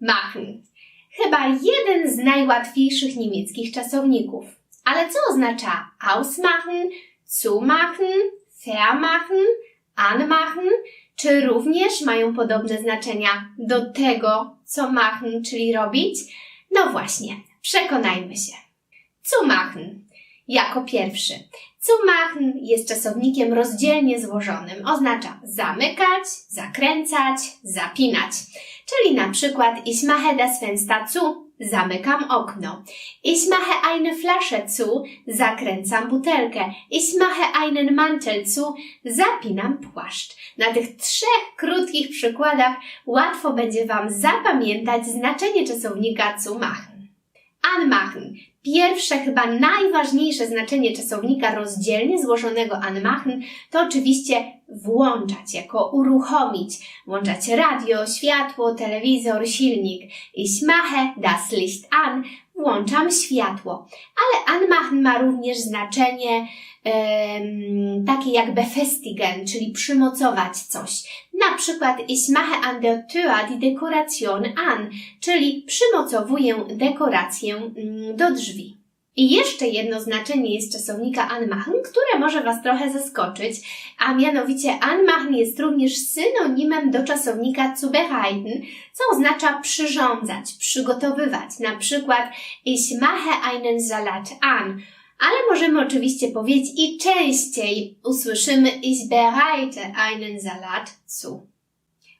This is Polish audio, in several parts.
machen. Chyba jeden z najłatwiejszych niemieckich czasowników. Ale co oznacza ausmachen, zumachen, vermachen, anmachen? Czy również mają podobne znaczenia do tego, co machen, czyli robić? No właśnie, przekonajmy się. Zumachen jako pierwszy. Zumachen jest czasownikiem rozdzielnie złożonym. Oznacza zamykać, zakręcać, zapinać. Czyli na przykład ich mache das Fenster zu, zamykam okno. Ich mache eine Flasche zu, zakręcam butelkę. Ich mache einen Mantel zu, zapinam płaszcz. Na tych trzech krótkich przykładach łatwo będzie Wam zapamiętać znaczenie czasownika zu. Anmachen. Pierwsze, chyba najważniejsze znaczenie czasownika rozdzielnie złożonego anmachen to oczywiście włączać, jako uruchomić. Włączać radio, światło, telewizor, silnik. Ich mache das Licht an. Włączam światło. Ale anmachen ma również znaczenie em, takie jak befestigen, czyli przymocować coś. Na przykład ich mache an der Tür die Dekoration an, czyli przymocowuję dekorację mm, do drzwi. I jeszcze jedno znaczenie jest czasownika anmachen, które może Was trochę zaskoczyć, a mianowicie anmachen jest również synonimem do czasownika zubereiten, co oznacza przyrządzać, przygotowywać. Na przykład ich mache einen Salat an, ale możemy oczywiście powiedzieć i częściej usłyszymy ich bereite einen Salat zu.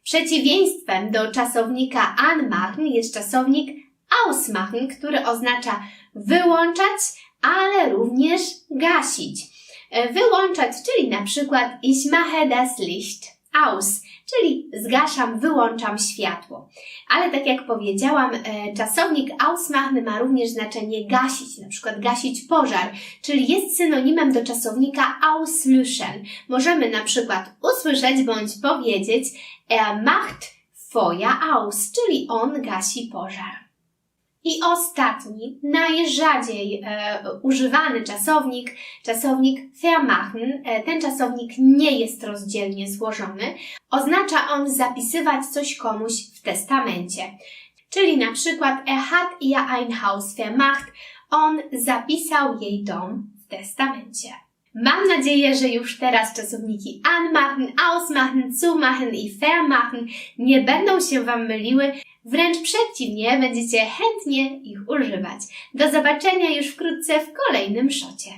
Przeciwieństwem do czasownika anmachen jest czasownik ausmachen, który oznacza wyłączać, ale również gasić. E, Wyłączać, czyli na przykład ich mache das Licht aus, czyli zgaszam, wyłączam światło. Ale tak jak powiedziałam, e, czasownik ausmachen ma również znaczenie gasić, na przykład gasić pożar, czyli jest synonimem do czasownika auslöschen. Możemy na przykład usłyszeć bądź powiedzieć er macht Feuer aus, czyli on gasi pożar. I ostatni, najrzadziej e, używany czasownik, czasownik vermachen. E, ten czasownik nie jest rozdzielnie złożony. Oznacza on zapisywać coś komuś w testamencie. Czyli na przykład er hat ihr ein Haus vermacht. On zapisał jej dom w testamencie. Mam nadzieję, że już teraz czasowniki anmachen, ausmachen, zumachen i vermachen nie będą się Wam myliły. Wręcz przeciwnie, będziecie chętnie ich używać. Do zobaczenia już wkrótce w kolejnym szocie.